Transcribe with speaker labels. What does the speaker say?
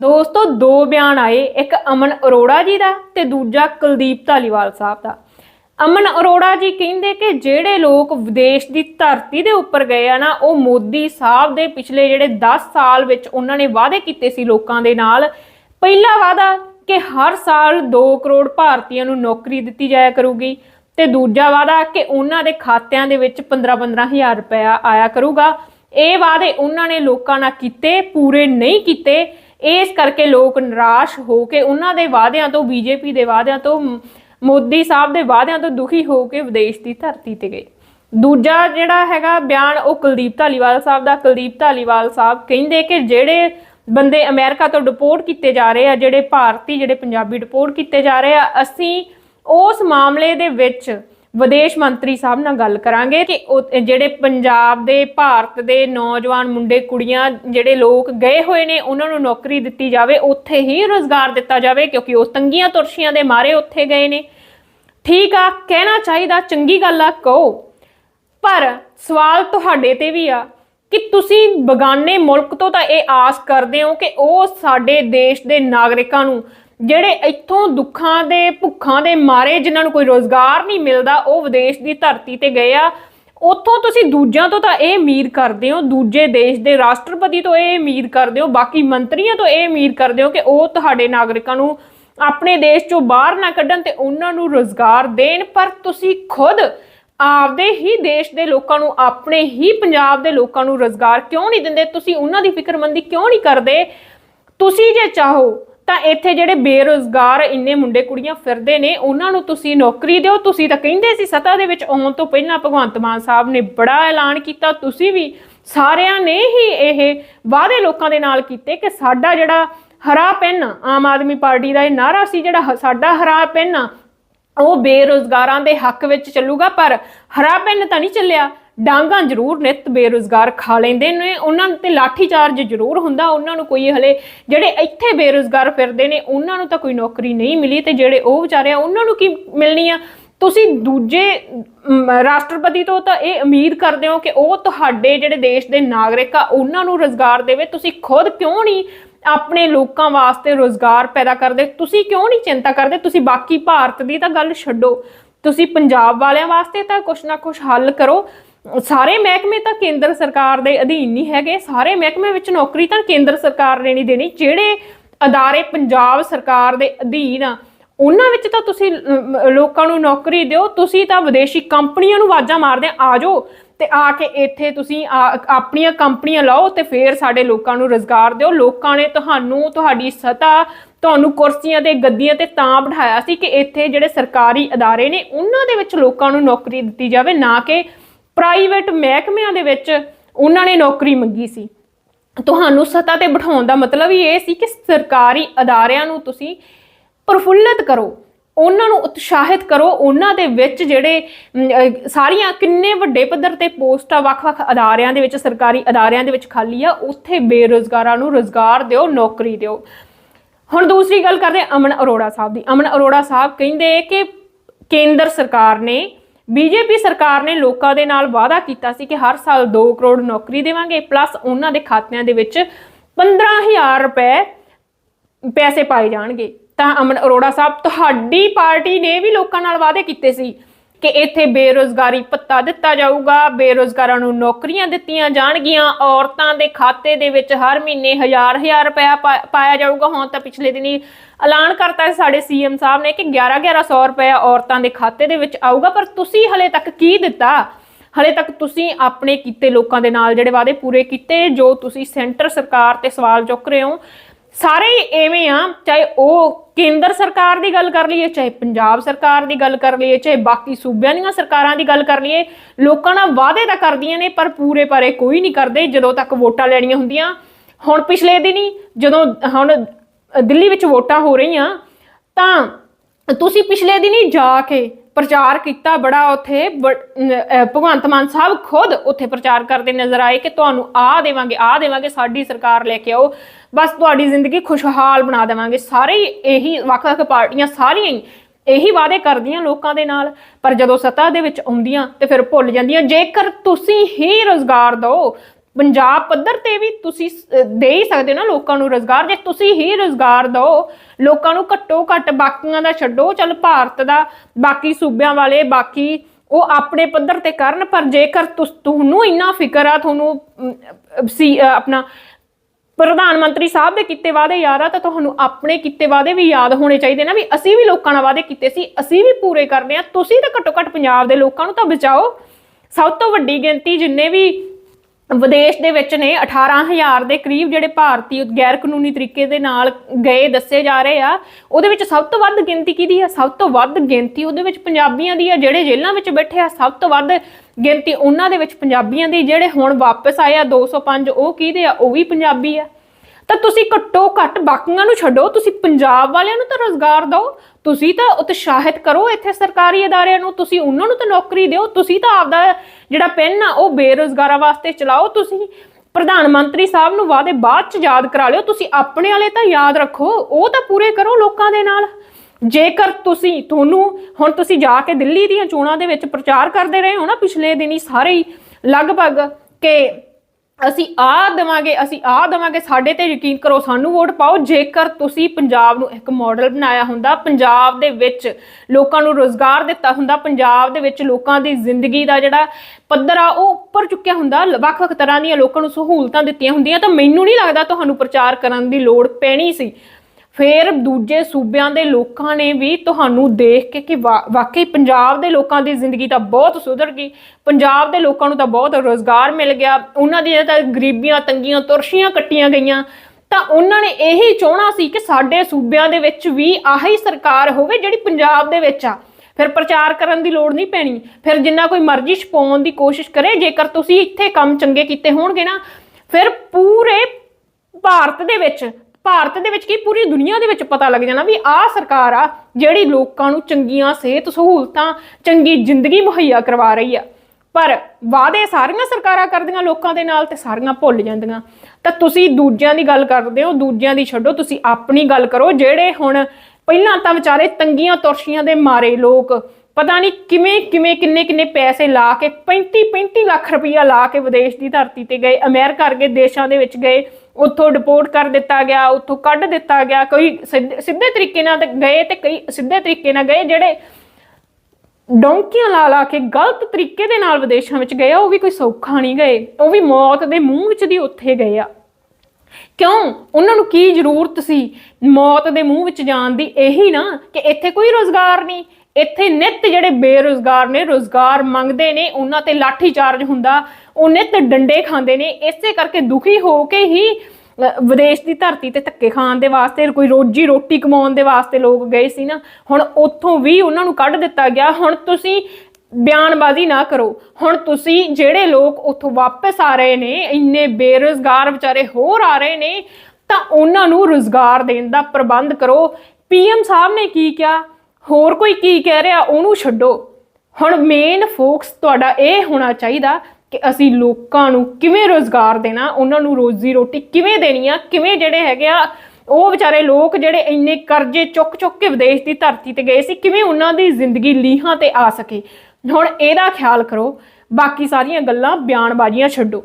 Speaker 1: ਦੋਸਤੋ ਦੋ ਬਿਆਨ ਆਏ, ਇੱਕ ਅਮਨ ਅਰੋੜਾ ਜੀ ਦਾ ਤੇ ਦੂਜਾ ਕੁਲਦੀਪ ਧਾਲੀਵਾਲ ਸਾਹਿਬ ਦਾ। ਅਮਨ ਅਰੋੜਾ ਜੀ ਕਹਿੰਦੇ ਕਿ ਜਿਹੜੇ ਲੋਕ ਵਿਦੇਸ਼ ਦੀ ਧਰਤੀ ਦੇ ਉੱਪਰ ਗਏ ਆ ਨਾ, ਉਹ ਮੋਦੀ ਸਾਹਿਬ ਦੇ ਪਿਛਲੇ ਜਿਹੜੇ 10 ਸਾਲ ਵਿੱਚ ਉਹਨਾਂ ਨੇ ਵਾਅਦੇ ਕੀਤੇ ਸੀ ਲੋਕਾਂ ਦੇ ਨਾਲ। ਪਹਿਲਾ ਵਾਅਦਾ ਕਿ ਹਰ ਸਾਲ 2 ਕਰੋੜ ਭਾਰਤੀਆਂ ਨੂੰ ਨੌਕਰੀ ਦਿੱਤੀ ਜਾਇਆ ਕਰੂਗੀ ਤੇ ਦੂਜਾ ਵਾਅਦਾ ਕਿ ਉਹਨਾਂ ਦੇ ਖਾਤਿਆਂ ਦੇ ਵਿੱਚ 15-15 ਹਜ਼ਾਰ ਰੁਪਇਆ ਆਇਆ ਕਰੂਗਾ। ਇਹ ਵਾਅਦੇ ਉਹਨਾਂ ਨੇ ਲੋਕਾਂ ਨਾਲ ਕੀਤੇ, ਪੂਰੇ ਨਹੀਂ ਕੀਤੇ। ਇਸ ਕਰਕੇ ਲੋਕ ਨਿਰਾਸ਼ ਹੋ ਕੇ ਉਹਨਾਂ ਦੇ ਵਾਅਦਿਆਂ ਤੋਂ, ਬੀਜੇਪੀ ਦੇ ਵਾਅਦਿਆਂ ਤੋਂ ਮੋਦੀ ਸਾਹਿਬ ਦੇ ਵਾਅਦਿਆਂ ਤੋਂ ਦੁਖੀ ਹੋ ਕੇ ਵਿਦੇਸ਼ ਦੀ ਧਰਤੀ ਤੇ ਗਏ। ਦੂਜਾ ਜਿਹੜਾ ਹੈਗਾ ਬਿਆਨ, ਉਹ ਕੁਲਦੀਪ ਧਾਲੀਵਾਲ ਸਾਹਿਬ ਦਾ। ਕੁਲਦੀਪ ਧਾਲੀਵਾਲ ਸਾਹਿਬ ਕਹਿੰਦੇ ਕਿ ਜਿਹੜੇ ਬੰਦੇ ਅਮਰੀਕਾ ਤੋਂ ਡਿਪੋਰਟ ਕੀਤੇ ਜਾ ਰਹੇ ਆ, ਜਿਹੜੇ ਭਾਰਤੀ, ਜਿਹੜੇ ਪੰਜਾਬੀ ਡਿਪੋਰਟ ਕੀਤੇ ਜਾ ਰਹੇ ਆ, ਅਸੀਂ ਉਸ ਮਾਮਲੇ ਦੇ ਵਿੱਚ ਵਿਦੇਸ਼ ਮੰਤਰੀ ਸਾਹਿਬ ਨਾਲ ਗੱਲ ਕਰਾਂਗੇ ਕਿ ਜਿਹੜੇ ਪੰਜਾਬ ਦੇ, ਭਾਰਤ ਦੇ ਨੌਜਵਾਨ ਮੁੰਡੇ, ਕੁੜੀਆਂ ਜਿਹੜੇ ਲੋਕ ਗਏ ਹੋਏ ਨੇ, ਉਹਨਾਂ ਨੂੰ ਨੌਕਰੀ ਦਿੱਤੀ ਜਾਵੇ, ਉੱਥੇ ਹੀ ਰੋਜ਼ਗਾਰ ਦਿੱਤਾ ਜਾਵੇ, ਕਿਉਂਕਿ ਉਹ ਤੰਗੀਆਂ ਤੁਰਸ਼ੀਆਂ ਦੇ ਮਾਰੇ ਉੱਥੇ ਗਏ ਨੇ। ਠੀਕ ਆ, ਕਹਿਣਾ ਚਾਹੀਦਾ, ਚੰਗੀ ਗੱਲ ਆ, ਕਹੋ। ਪਰ ਸਵਾਲ ਤੁਹਾਡੇ ਤੇ ਵੀ ਆ ਕਿ ਤੁਸੀਂ ਬਗਾਨੇ ਮੁਲਕ ਤੋਂ ਤਾਂ ਇਹ ਆਸ ਕਰਦੇ ਹੋ ਕਿ ਉਹ ਸਾਡੇ ਦੇਸ਼ ਦੇ ਨਾਗਰਿਕਾਂ ਨੂੰ ਜਿਹੜੇ ਇੱਥੋਂ ਦੁੱਖਾਂ ਦੇ, ਭੁੱਖਾਂ ਦੇ ਮਾਰੇ ਜਿਨ੍ਹਾਂ ਨੂੰ ਕੋਈ ਰੋਜ਼ਗਾਰ ਨਹੀਂ ਮਿਲਦਾ, ਉਹ ਵਿਦੇਸ਼ ਦੀ ਧਰਤੀ ਤੇ ਗਏ ਆ। ਉੱਥੋਂ ਤੁਸੀਂ ਦੂਜਿਆਂ ਤੋਂ ਤਾਂ ਇਹ ਉਮੀਦ ਕਰਦੇ ਹੋ, ਦੂਜੇ ਦੇਸ਼ ਦੇ ਰਾਸ਼ਟਰਪਤੀ ਤੋਂ ਇਹ ਉਮੀਦ ਕਰਦੇ ਹੋ, ਬਾਕੀ ਮੰਤਰੀਆਂ ਤੋਂ ਇਹ ਉਮੀਦ ਕਰਦੇ ਹੋ ਕਿ ਉਹ ਤੁਹਾਡੇ ਨਾਗਰਿਕਾਂ ਨੂੰ ਆਪਣੇ ਦੇਸ਼ ਚੋਂ ਬਾਹਰ ਨਾ ਕੱਢਣ ਤੇ ਉਹਨਾਂ ਨੂੰ ਰੋਜ਼ਗਾਰ ਦੇਣ। ਪਰ ਤੁਸੀਂ ਖੁਦ ਆਪਦੇ ਹੀ ਦੇਸ਼ ਦੇ ਲੋਕਾਂ ਨੂੰ, ਆਪਣੇ ਹੀ ਪੰਜਾਬ ਦੇ ਲੋਕਾਂ ਨੂੰ ਰੋਜ਼ਗਾਰ ਕਿਉਂ ਨਹੀਂ ਦਿੰਦੇ? ਤੁਸੀਂ ਉਹਨਾਂ ਦੀ ਫਿਕਰਮੰਦੀ ਕਿਉਂ ਨਹੀਂ ਕਰਦੇ? ਤੁਸੀਂ ਜੇ ਚਾਹੋ ਤਾਂ ਇੱਥੇ ਜਿਹੜੇ ਬੇਰੋਜ਼ਗਾਰ ਇੰਨੇ ਮੁੰਡੇ ਕੁੜੀਆਂ ਫਿਰਦੇ ਨੇ, ਉਹਨਾਂ ਨੂੰ ਤੁਸੀਂ ਨੌਕਰੀ ਦਿਓ। ਤੁਸੀਂ ਤਾਂ ਕਹਿੰਦੇ ਸੀ ਸੱਤਾ ਦੇ ਵਿੱਚ ਆਉਣ ਤੋਂ ਪਹਿਲਾਂ ਭਗਵੰਤ ਮਾਨ ਸਾਹਿਬ ਨੇ ਬੜਾ ਐਲਾਨ ਕੀਤਾ। ਤੁਸੀਂ ਵੀ ਸਾਰਿਆਂ ਨੇ ਹੀ ਇਹ ਵਾਅਦੇ ਲੋਕਾਂ ਦੇ ਨਾਲ ਕੀਤੇ ਕਿ ਸਾਡਾ ਜਿਹੜਾ ਹਰਾ ਪੈਨ ਆਮ ਆਦਮੀ ਪਾਰਟੀ ਦਾ ਇਹ ਨਾਰਾ ਸੀ, ਜਿਹੜਾ ਸਾਡਾ ਹਰਾ ਪੈਨ, ਉਹ ਬੇਰੋਜ਼ਗਾਰਾਂ ਦੇ ਹੱਕ ਵਿੱਚ ਚੱਲੂਗਾ, ਪਰ ਹਰਾ ਪੈਨ ਤਾਂ ਨਹੀਂ ਚੱਲਿਆ। ਡਾਂਗਾ ਜ਼ਰੂਰ ਨਿਤ ਬੇਰੋਜ਼ਗਾਰ ਖਾ ਲੈਂਦੇ ਨੇ। ਉਹਨਾਂ ਤੇ ਲਾਠੀਚਾਰਜ ਜ਼ਰੂਰ ਹੁੰਦਾ। ਉਹਨਾਂ ਨੂੰ ਕੋਈ ਹਲੇ ਜਿਹੜੇ ਇੱਥੇ ਬੇਰੋਜ਼ਗਾਰ ਫਿਰਦੇ ਨੇ, ਉਹਨਾਂ ਨੂੰ ਤਾਂ ਕੋਈ ਨੌਕਰੀ ਨਹੀਂ ਮਿਲੀ ਤੇ ਜਿਹੜੇ ਉਹ ਵਿਚਾਰੇ ਆ, ਉਹਨਾਂ ਨੂੰ ਕੀ ਮਿਲਣੀ ਆ? ਤੁਸੀਂ ਦੂਜੇ ਰਾਸ਼ਟਰਪਤੀ ਤੋਂ ਤਾਂ ਇਹ ਉਮੀਦ ਕਰਦੇ ਹੋ ਕਿ ਉਹ ਤੁਹਾਡੇ ਜਿਹੜੇ ਦੇਸ਼ ਦੇ ਨਾਗਰਿਕ ਆ, ਉਹਨਾਂ ਨੂੰ ਰੋਜ਼ਗਾਰ ਦੇਵੇ। ਤੁਸੀਂ ਖੁਦ ਕਿਉਂ ਨਹੀਂ ਆਪਣੇ ਲੋਕਾਂ ਵਾਸਤੇ ਰੋਜ਼ਗਾਰ ਪੈਦਾ ਕਰਦੇ? ਤੁਸੀਂ ਕਿਉਂ ਨਹੀਂ ਚਿੰਤਾ ਕਰਦੇ? ਤੁਸੀਂ ਬਾਕੀ ਭਾਰਤ ਦੀ ਤਾਂ ਗੱਲ ਛੱਡੋ। ਤੁਸੀਂ ਪੰਜਾਬ ਵਾਲਿਆਂ ਵਾਸਤੇ ਤਾਂ ਕੁਛ ਨਾ ਕੁਛ ਹੱਲ ਕਰੋ। ਸਾਰੇ ਮਹਿਕਮੇ ਤਾਂ ਕੇਂਦਰ ਸਰਕਾਰ ਦੇ ਅਧੀਨ ਨਹੀਂ ਹੈਗੇ। ਸਾਰੇ ਮਹਿਕਮੇ ਵਿੱਚ ਨੌਕਰੀ ਤਾਂ ਕੇਂਦਰ ਸਰਕਾਰ ਨੇ ਨਹੀਂ ਦੇਣੀ। ਜਿਹੜੇ ਅਦਾਰੇ ਪੰਜਾਬ ਸਰਕਾਰ ਦੇ ਅਧੀਨ ਆ, ਉਹਨਾਂ ਵਿੱਚ ਤਾਂ ਤੁਸੀਂ ਲੋਕਾਂ ਨੂੰ ਨੌਕਰੀ ਦਿਓ। ਤੁਸੀਂ ਤਾਂ ਵਿਦੇਸ਼ੀ ਕੰਪਨੀਆਂ ਨੂੰ ਆਵਾਜ਼ਾਂ ਮਾਰਦੇ ਆ ਜਾਓ ਤੇ ਆ ਕੇ ਇੱਥੇ ਤੁਸੀਂ ਆ- ਆਪਣੀਆਂ ਕੰਪਨੀਆਂ ਲਾਓ ਤੇ ਫੇਰ ਸਾਡੇ ਲੋਕਾਂ ਨੂੰ ਰੋਜ਼ਗਾਰ ਦਿਓ। ਲੋਕਾਂ ਨੇ ਤੁਹਾਨੂੰ, ਤੁਹਾਡੀ ਸਤਾ, ਤੁਹਾਨੂੰ ਕੁਰਸੀਆਂ ਤੇ ਗੱਦੀਆਂ ਤੇ ਤਾਂ ਬਿਠਾਇਆ ਸੀ ਕਿ ਇੱਥੇ ਜਿਹੜੇ ਸਰਕਾਰੀ ਅਦਾਰੇ ਨੇ, ਉਹਨਾਂ ਦੇ ਵਿੱਚ ਲੋਕਾਂ ਨੂੰ ਨੌਕਰੀ ਦਿੱਤੀ ਜਾਵੇ, ਨਾ ਕਿ ਪ੍ਰਾਈਵੇਟ ਮਹਿਕਮਿਆਂ ਦੇ ਵਿੱਚ ਉਹਨਾਂ ਨੇ ਨੌਕਰੀ ਮੰਗੀ ਸੀ। ਤੁਹਾਨੂੰ ਸਤਾ ਤੇ ਬਿਠਾਉਣ ਦਾ ਮਤਲਬ ਹੀ ਇਹ ਸੀ ਕਿ ਸਰਕਾਰੀ ਅਦਾਰਿਆਂ ਨੂੰ ਤੁਸੀਂ ਪ੍ਰਫੁੱਲਤ ਕਰੋ, ਉਹਨਾਂ ਨੂੰ ਉਤਸ਼ਾਹਿਤ ਕਰੋ, ਉਹਨਾਂ ਦੇ ਵਿੱਚ ਜਿਹੜੇ ਸਾਰੀਆਂ ਕਿੰਨੇ ਵੱਡੇ ਪੱਧਰ ਤੇ ਪੋਸਟਾਂ ਵੱਖ-ਵੱਖ ਅਦਾਰਿਆਂ ਦੇ ਵਿੱਚ, ਸਰਕਾਰੀ ਅਦਾਰਿਆਂ ਦੇ ਵਿੱਚ ਖਾਲੀ ਆ, ਉੱਥੇ ਬੇਰੋਜ਼ਗਾਰਾਂ ਨੂੰ ਰੋਜ਼ਗਾਰ ਦਿਓ, ਨੌਕਰੀ ਦਿਓ। ਹੁਣ ਦੂਸਰੀ ਗੱਲ ਕਰਦੇ ਅਮਨ ਅਰੋੜਾ ਸਾਹਿਬ ਦੀ। ਅਮਨ ਅਰੋੜਾ ਸਾਹਿਬ ਕਹਿੰਦੇ ਕਿ ਕੇਂਦਰ ਸਰਕਾਰ ਨੇ ਬੀਜੇਪੀ ਸਰਕਾਰ ਨੇ ਲੋਕਾਂ ਦੇ ਨਾਲ ਵਾਅਦਾ ਕੀਤਾ ਸੀ ਕਿ ਹਰ ਸਾਲ 2 ਕਰੋੜ ਨੌਕਰੀ ਦੇਵਾਂਗੇ ਪਲੱਸ ਉਹਨਾਂ ਦੇ ਖਾਤਿਆਂ ਦੇ ਵਿੱਚ 15000 ਰੁਪਏ ਪੈਸੇ ਪਾਏ ਜਾਣਗੇ। ਤਾਂ ਅਮਨ ਅਰੋੜਾ ਸਾਹਿਬ, ਤੁਹਾਡੀ ਪਾਰਟੀ ਨੇ ਵੀ ਲੋਕਾਂ ਨਾਲ ਵਾਅਦੇ ਕੀਤੇ ਸੀ। ਕਿ ਇੱਥੇ ਬੇਰੋਜ਼ਗਾਰੀ ਭੱਤਾ ਦਿੱਤਾ ਜਾਊਗਾ, ਬੇਰੋਜ਼ਗਾਰਾਂ ਨੂੰ ਨੌਕਰੀਆਂ ਦਿੱਤੀਆਂ ਜਾਣਗੀਆਂ, ਔਰਤਾਂ ਦੇ ਖਾਤੇ ਦੇ ਵਿੱਚ ਹਰ ਮਹੀਨੇ ਹਜ਼ਾਰ ਹਜ਼ਾਰ ਰੁਪਇਆ ਪਾਇਆ ਜਾਊਗਾ। ਹੁਣ ਤਾਂ ਪਿਛਲੇ ਦਿਨੀ ਐਲਾਨ ਕਰਤਾ ਹੈ ਸਾਡੇ ਸੀਐਮ ਸਾਹਿਬ ਨੇ ਕਿ 11 1100 ਰੁਪਇਆ ਔਰਤਾਂ ਦੇ ਖਾਤੇ ਦੇ ਵਿੱਚ ਆਊਗਾ, ਪਰ ਤੁਸੀਂ ਹਲੇ ਤੱਕ ਕੀ ਦਿੱਤਾ? ਹਲੇ ਤੱਕ ਤੁਸੀਂ ਆਪਣੇ ਕੀਤੇ ਲੋਕਾਂ ਦੇ ਨਾਲ ਜਿਹੜੇ ਵਾਅਦੇ ਪੂਰੇ ਕੀਤੇ, ਜੋ ਤੁਸੀਂ ਸੈਂਟਰ ਸਰਕਾਰ ਤੇ ਸਵਾਲ ਚੁੱਕ ਰਹੇ ਹੋ ਸਾਰੇ ਹੀ ਐਵੇਂ ਆ, ਚਾਹੇ ਉਹ ਕੇਂਦਰ ਸਰਕਾਰ ਦੀ ਗੱਲ ਕਰ ਲਈਏ, ਚਾਹੇ ਪੰਜਾਬ ਸਰਕਾਰ ਦੀ ਗੱਲ ਕਰ ਲਈਏ, ਚਾਹੇ ਬਾਕੀ ਸੂਬਿਆਂ ਦੀਆਂ ਸਰਕਾਰਾਂ ਦੀ ਗੱਲ ਕਰ ਲਈਏ, ਲੋਕਾਂ ਨਾਲ ਵਾਅਦੇ ਤਾਂ ਕਰਦੀਆਂ ਨੇ, ਪਰ ਪੂਰੇ ਪਰੇ ਕੋਈ ਨਹੀਂ ਕਰਦੇ, ਜਦੋਂ ਤੱਕ ਵੋਟਾਂ ਲੈਣੀਆਂ ਹੁੰਦੀਆਂ। ਹੁਣ ਪਿਛਲੇ ਦਿਨੀ ਜਦੋਂ ਹੁਣ ਦਿੱਲੀ ਵਿੱਚ ਵੋਟਾਂ ਹੋ ਰਹੀਆਂ, ਤਾਂ ਤੁਸੀਂ ਪਿਛਲੇ ਦਿਨੀ ਜਾ ਕੇ ਪ੍ਰਚਾਰ ਕੀਤਾ, ਬੜਾ ਉੱਥੇ ਭਗਵੰਤ ਮਾਨ ਸਾਹਿਬ ਖੁਦ ਉੱਥੇ ਪ੍ਰਚਾਰ ਕਰਦੇ ਨਜ਼ਰ ਆਏ ਕਿ ਤੁਹਾਨੂੰ ਆ ਦੇਵਾਂਗੇ ਆ ਦੇਵਾਂਗੇ, ਸਾਡੀ ਸਰਕਾਰ ਲੈ ਕੇ ਆਓ। ਬਸ ਤੁਹਾਡੀ ਜ਼ਿੰਦਗੀ ਖੁਸ਼ਹਾਲ ਬਣਾ ਦੇਵਾਂਗੇ। ਸਾਰੇ ਹੀ ਇਹੀ, ਵੱਖ-ਵੱਖ ਪਾਰਟੀਆਂ ਸਾਰੀਆਂ ਹੀ ਇਹੀ ਵਾਅਦੇ ਕਰਦੀਆਂ ਲੋਕਾਂ ਦੇ ਨਾਲ। ਪਰ ਜਦੋਂ ਸੱਤਾ ਦੇ ਵਿੱਚ ਆਉਂਦੀਆਂ ਤੇ ਫਿਰ ਭੁੱਲ ਜਾਂਦੀਆਂ। ਜੇਕਰ ਤੁਸੀਂ ਹੀ ਰੋਜ਼ਗਾਰ ਦਿਓ ਪੰਜਾਬ ਪੱਧਰ ਤੇ ਵੀ ਤੁਸੀਂ ਦੇ ਹੀ ਸਕਦੇ ਹੋ ਨਾ ਲੋਕਾਂ ਨੂੰ ਰੋਜ਼ਗਾਰ। ਜੇ ਤੁਸੀਂ ਹੀ ਰੋਜ਼ਗਾਰ ਦਿਓ, ਲੋਕਾਂ ਨੂੰ ਘੱਟੋ ਘੱਟ ਬਾਕੀਆਂ ਦਾ ਛੱਡੋ। ਚਲ ਭਾਰਤ ਦਾ ਬਾਕੀ ਸੂਬਿਆਂ ਵਾਲੇ ਬਾਕੀ ਉਹ ਆਪਣੇ ਪੱਧਰ ਤੇ ਕਰਨ, ਪਰ ਜੇਕਰ ਤੁਹਾਨੂੰ ਇੰਨਾ ਫਿਕਰ ਆ, ਤੁਹਾਨੂੰ ਸੀ ਆਪਣਾ ਪ੍ਰਧਾਨ ਮੰਤਰੀ ਸਾਹਿਬ ਦੇ ਕੀਤੇ ਵਾਅਦੇ ਯਾਦ ਆ, ਤਾਂ ਤੁਹਾਨੂੰ ਆਪਣੇ ਕੀਤੇ ਵਾਅਦੇ ਵੀ ਯਾਦ ਹੋਣੇ ਚਾਹੀਦੇ ਨਾ ਵੀ ਅਸੀਂ ਵੀ ਲੋਕਾਂ ਨਾਲ ਵਾਅਦੇ ਕੀਤੇ ਸੀ, ਅਸੀਂ ਵੀ ਪੂਰੇ ਕਰਦੇ ਆ। ਤੁਸੀਂ ਤਾਂ ਘੱਟੋ ਘੱਟ ਪੰਜਾਬ ਦੇ ਲੋਕਾਂ ਨੂੰ ਤਾਂ ਬਚਾਓ। ਸਭ ਤੋਂ ਵੱਡੀ ਗਿਣਤੀ ਜਿੰਨੇ ਵੀ ਵਿਦੇਸ਼ ਦੇ ਵਿੱਚ ਨੇ 18000 ਦੇ ਕਰੀਬ ਜਿਹੜੇ ਭਾਰਤੀ ਗੈਰ ਕਾਨੂੰਨੀ ਤਰੀਕੇ ਦੇ ਨਾਲ ਗਏ, ਦੱਸੇ ਜਾ ਰਹੇ ਆ। ਉਹਦੇ ਵਿੱਚ ਸਭ ਤੋਂ ਵੱਧ ਗਿਣਤੀ ਕਿਹਦੀ ਆ? ਸਭ ਤੋਂ ਵੱਧ ਗਿਣਤੀ ਉਹਦੇ ਵਿੱਚ ਪੰਜਾਬੀਆਂ ਦੀ ਆ, ਜਿਹੜੇ ਜੇਲ੍ਹਾਂ ਵਿੱਚ ਬੈਠੇ ਆ, ਸਭ ਤੋਂ ਵੱਧ ਗਿਣਤੀ ਉਹਨਾਂ ਦੇ ਵਿੱਚ ਪੰਜਾਬੀਆਂ ਦੀ। ਜਿਹੜੇ ਹੁਣ ਵਾਪਸ ਆਏ ਆ 205 ਉਹ ਕਿਹਦੇ ਆ? ਉਹ ਵੀ ਪੰਜਾਬੀ ਆ। ਤਾਂ ਤੁਸੀਂ ਘੱਟੋ ਘੱਟ ਬਾਕੀਆਂ ਨੂੰ ਛੱਡੋ, ਤੁਸੀਂ ਪੰਜਾਬ ਵਾਲਿਆਂ ਨੂੰ ਤਾਂ ਰੋਜ਼ਗਾਰ ਦਿਓ, ਤੁਸੀਂ ਤਾਂ ਉਤਸ਼ਾਹਿਤ ਕਰੋ ਇੱਥੇ ਸਰਕਾਰੀ ਅਦਾਰਿਆਂ ਨੂੰ, ਤੁਸੀਂ ਉਹਨਾਂ ਨੂੰ ਤਾਂ ਨੌਕਰੀ ਦਿਓ, ਤੁਸੀਂ ਤਾਂ ਆਪਦਾ ਜਿਹੜਾ ਪੈਨ ਆ, ਉਹ ਬੇਰੋਜ਼ਗਾਰਾਂ ਵਾਸਤੇ ਚਲਾਓ, ਤੁਸੀਂ ਪ੍ਰਧਾਨ ਮੰਤਰੀ ਸਾਹਿਬ ਨੂੰ ਵਾਅਦੇ ਬਾਅਦ ਚ ਯਾਦ ਕਰਾ ਲਿਓ, ਤੁਸੀਂ ਆਪਣੇ ਵਾਲੇ ਤਾਂ ਯਾਦ ਰੱਖੋ, ਉਹ ਤਾਂ ਪੂਰੇ ਕਰੋ ਲੋਕਾਂ ਦੇ ਨਾਲ। ਜੇਕਰ ਤੁਸੀਂ, ਤੁਹਾਨੂੰ ਹੁਣ ਤੁਸੀਂ ਜਾ ਕੇ ਦਿੱਲੀ ਦੀਆਂ ਚੋਣਾਂ ਦੇ ਵਿੱਚ ਪ੍ਰਚਾਰ ਕਰਦੇ ਰਹੇ ਹੋ ਨਾ, ਪਿਛਲੇ ਦਿਨੀ ਸਾਰੇ ਹੀ ਲਗਭਗ ਕਿ ਅਸੀਂ ਆ ਦੇਵਾਂਗੇ, ਅਸੀਂ ਆ ਦੇਵਾਂਗੇ, ਸਾਡੇ ਤੇ ਯਕੀਨ ਕਰੋ, ਸਾਨੂੰ ਵੋਟ ਪਾਓ। ਜੇਕਰ ਤੁਸੀਂ ਪੰਜਾਬ ਨੂੰ ਇੱਕ ਮਾਡਲ ਬਣਾਇਆ ਹੁੰਦਾ, ਪੰਜਾਬ ਦੇ ਵਿੱਚ ਲੋਕਾਂ ਨੂੰ ਰੋਜ਼ਗਾਰ ਦਿੱਤਾ ਹੁੰਦਾ, ਪੰਜਾਬ ਦੇ ਵਿੱਚ ਲੋਕਾਂ ਦੀ ਜ਼ਿੰਦਗੀ ਦਾ ਜਿਹੜਾ ਪੱਧਰ ਆ, ਉਹ ਉੱਪਰ ਚੁੱਕਿਆ ਹੁੰਦਾ, ਵੱਖ-ਵੱਖ ਤਰ੍ਹਾਂ ਦੀਆਂ ਲੋਕਾਂ ਨੂੰ ਸਹੂਲਤਾਂ ਦਿੱਤੀਆਂ ਹੁੰਦੀਆਂ, ਤਾਂ ਮੈਨੂੰ ਨਹੀਂ ਲੱਗਦਾ ਤੁਹਾਨੂੰ ਪ੍ਰਚਾਰ ਕਰਨ ਦੀ ਲੋੜ ਪੈਣੀ ਸੀ। ਫਿਰ ਦੂਜੇ ਸੂਬਿਆਂ ਦੇ ਲੋਕਾਂ ਨੇ ਵੀ ਤੁਹਾਨੂੰ ਦੇਖ ਕੇ ਕਿ ਵਾ- ਵਾਕਈ ਪੰਜਾਬ ਦੇ ਲੋਕਾਂ ਦੀ ਜ਼ਿੰਦਗੀ ਤਾਂ ਬਹੁਤ ਸੁਧਰ ਗਈ। ਪੰਜਾਬ ਦੇ ਲੋਕਾਂ ਨੂੰ ਤਾਂ ਬਹੁਤ ਰੋਜ਼ਗਾਰ ਮਿਲ ਗਿਆ। ਉਹਨਾਂ ਦੀਆਂ ਤਾਂ ਗਰੀਬੀਆਂ ਤੰਗੀਆਂ, ਤੁਰਸ਼ੀਆਂ ਕੱਟੀਆਂ ਗਈਆਂ। ਤਾਂ ਉਹਨਾਂ ਨੇ ਇਹੀ ਚਾਹਣਾ ਸੀ ਕਿ ਸਾਡੇ ਸੂਬਿਆਂ ਦੇ ਵਿੱਚ ਵੀ ਆਹੀ ਸਰਕਾਰ ਹੋਵੇ ਜਿਹੜੀ ਪੰਜਾਬ ਦੇ ਵਿੱਚ ਆ। ਫਿਰ ਪ੍ਰਚਾਰ ਕਰਨ ਦੀ ਲੋੜ ਨਹੀਂ ਪੈਣੀ। ਫਿਰ ਜਿੰਨਾ ਕੋਈ ਮਰਜ਼ੀ ਛਪਾਉਣ ਦੀ ਕੋਸ਼ਿਸ਼ ਕਰੇ, ਜੇਕਰ ਤੁਸੀਂ ਇੱਥੇ ਕੰਮ ਚੰਗੇ ਕੀਤੇ ਹੋਣਗੇ ਨਾ, ਫਿਰ ਪੂਰੇ ਭਾਰਤ ਦੇ ਵਿੱਚ ਭਾਰਤ ਦੇ ਵਿੱਚ ਕੀ ਪੂਰੀ ਦੁਨੀਆ ਦੇ ਵਿੱਚ ਪਤਾ ਲੱਗ ਜਾਣਾ ਵੀ ਆਹ ਸਰਕਾਰ ਆ ਜਿਹੜੀ ਲੋਕਾਂ ਨੂੰ ਚੰਗੀਆਂ ਸਿਹਤ ਸਹੂਲਤਾਂ, ਚੰਗੀ ਜ਼ਿੰਦਗੀ ਮੁਹੱਈਆ ਕਰਵਾ ਰਹੀ ਆ। ਪਰ ਵਾਅਦੇ ਸਾਰੀਆਂ ਸਰਕਾਰਾਂ ਕਰਦੀਆਂ ਲੋਕਾਂ ਦੇ ਨਾਲ ਤੇ ਸਾਰੀਆਂ ਭੁੱਲ ਜਾਂਦੀਆਂ। ਤਾਂ ਤੁਸੀਂ ਦੂਜਿਆਂ ਦੀ ਗੱਲ ਕਰਦੇ ਹੋ, ਦੂਜਿਆਂ ਦੀ ਛੱਡੋ, ਤੁਸੀਂ ਆਪਣੀ ਗੱਲ ਕਰੋ। ਜਿਹੜੇ ਹੁਣ ਪਹਿਲਾਂ ਤਾਂ ਵਿਚਾਰੇ ਤੰਗੀਆਂ ਤੁਰਸ਼ੀਆਂ ਦੇ ਮਾਰੇ ਲੋਕ, ਪਤਾ ਨਹੀਂ ਕਿਵੇਂ ਕਿਵੇਂ, ਕਿੰਨੇ ਕਿੰਨੇ ਪੈਸੇ ਲਾ ਕੇ 35 35 ਲੱਖ ਰੁਪਈਆ ਲਾ ਕੇ ਵਿਦੇਸ਼ ਦੀ ਧਰਤੀ ਤੇ ਗਏ, ਅਮਰੀਕਾ ਵਰਗੇ ਦੇਸ਼ਾਂ ਦੇ ਵਿੱਚ ਗਏ। ਉੱਥੋਂ ਡਿਪੋਰਟ ਕਰ ਦਿੱਤਾ ਗਿਆ, ਉੱਥੋਂ ਕੱਢ ਦਿੱਤਾ ਗਿਆ, ਕੋਈ ਸਿੱਧ- ਸਿੱਧੇ ਤਰੀਕੇ ਨਾਲ ਗਏ ਤੇ ਕਈ ਸਿੱਧੇ ਤਰੀਕੇ ਨਾਲ ਗਏ ਜਿਹੜੇ ਡੌਂਕੀਆਂ ਲਾ ਲਾ ਕੇ ਗਲਤ ਤਰੀਕੇ ਦੇ ਨਾਲ ਵਿਦੇਸ਼ਾਂ ਵਿੱਚ ਗਏ ਆ, ਉਹ ਵੀ ਕੋਈ ਸੌਖਾ ਨਹੀਂ ਗਏ, ਉਹ ਵੀ ਮੌਤ ਦੇ ਮੂੰਹ ਵਿੱਚ ਦੀ ਉੱਥੇ ਗਏ ਆ। ਕਿਉਂ? ਉਹਨਾਂ ਨੂੰ ਕੀ ਜ਼ਰੂਰਤ ਸੀ ਮੌਤ ਦੇ ਮੂੰਹ ਵਿੱਚ ਜਾਣ ਦੀ? ਇਹੀ ਨਾ ਕਿ ਇੱਥੇ ਕੋਈ ਰੋਜ਼ਗਾਰ ਨਹੀਂ ਇੱਥੇ ਨਿੱਤ ਜਿਹੜੇ ਬੇਰੋਜ਼ਗਾਰ ਨੇ, ਰੋਜ਼ਗਾਰ ਮੰਗਦੇ ਨੇ, ਉਹਨਾਂ ਤੇ ਲਾਠੀ ਚਾਰਜ ਹੁੰਦਾ, ਉਹ ਨਿੱਤ ਡੰਡੇ ਖਾਂਦੇ ਨੇ, ਇਸੇ ਕਰਕੇ ਦੁਖੀ ਹੋ ਕੇ ਹੀ ਵਿਦੇਸ਼ ਦੀ ਧਰਤੀ ਤੇ ਧੱਕੇ ਖਾਣ ਦੇ ਵਾਸਤੇ, ਕੋਈ ਰੋਜੀ ਰੋਟੀ ਕਮਾਉਣ ਦੇ ਵਾਸਤੇ ਲੋਕ ਗਏ ਸੀ ਨਾ, ਹੁਣ ਉੱਥੋਂ ਵੀ ਉਹਨਾਂ ਨੂੰ ਕੱਢ ਦਿੱਤਾ ਗਿਆ, ਹੁਣ ਤੁਸੀਂ ਬਿਆਨਬਾਜ਼ੀ ਨਾ ਕਰੋ, ਹੁਣ ਤੁਸੀਂ ਜਿਹੜੇ ਲੋਕ ਉੱਥੋਂ ਵਾਪਸ ਆ ਰਹੇ ਨੇ, ਇੰਨੇ ਬੇਰੁਜ਼ਗਾਰ ਵਿਚਾਰੇ ਹੋਰ ਆ ਰਹੇ ਨੇ, ਤਾਂ ਉਹਨਾਂ ਨੂੰ ਰੁਜ਼ਗਾਰ ਦੇਣ ਦਾ ਪ੍ਰਬੰਧ ਕਰੋ। ਪੀਐਮ ਸਾਹਿਬ ਨੇ ਕੀ ਕਿਹਾ? ਹੋਰ ਕੋਈ ਕੀ ਕਹਿ ਰਿਹਾ, ਉਹਨੂੰ ਛੱਡੋ। ਹੁਣ ਮੇਨ ਫੋਕਸ ਤੁਹਾਡਾ ਇਹ ਹੋਣਾ ਚਾਹੀਦਾ ਕਿ ਅਸੀਂ ਲੋਕਾਂ ਨੂੰ ਕਿਵੇਂ ਰੋਜ਼ਗਾਰ ਦੇਣਾ, ਉਹਨਾਂ ਨੂੰ ਰੋਜ਼ੀ ਰੋਟੀ ਕਿਵੇਂ ਦੇਣੀ ਆ, ਕਿਵੇਂ ਜਿਹੜੇ ਹੈਗੇ ਆ, ਉਹ ਵਿਚਾਰੇ ਲੋਕ ਜਿਹੜੇ ਇੰਨੇ ਕਰਜ਼ੇ ਚੁੱਕ ਚੁੱਕ ਕੇ ਵਿਦੇਸ਼ ਦੀ ਧਰਤੀ ਤੇ ਗਏ ਸੀ, ਕਿਵੇਂ ਉਹਨਾਂ ਦੀ ਜ਼ਿੰਦਗੀ ਲੀਹਾਂ ਤੇ ਆ ਸਕੇ। ਹੁਣ ਇਹਦਾ ਖਿਆਲ ਕਰੋ, ਬਾਕੀ ਸਾਰੀਆਂ ਗੱਲਾਂ ਬਿਆਨਬਾਜ਼ੀਆਂ ਛੱਡੋ।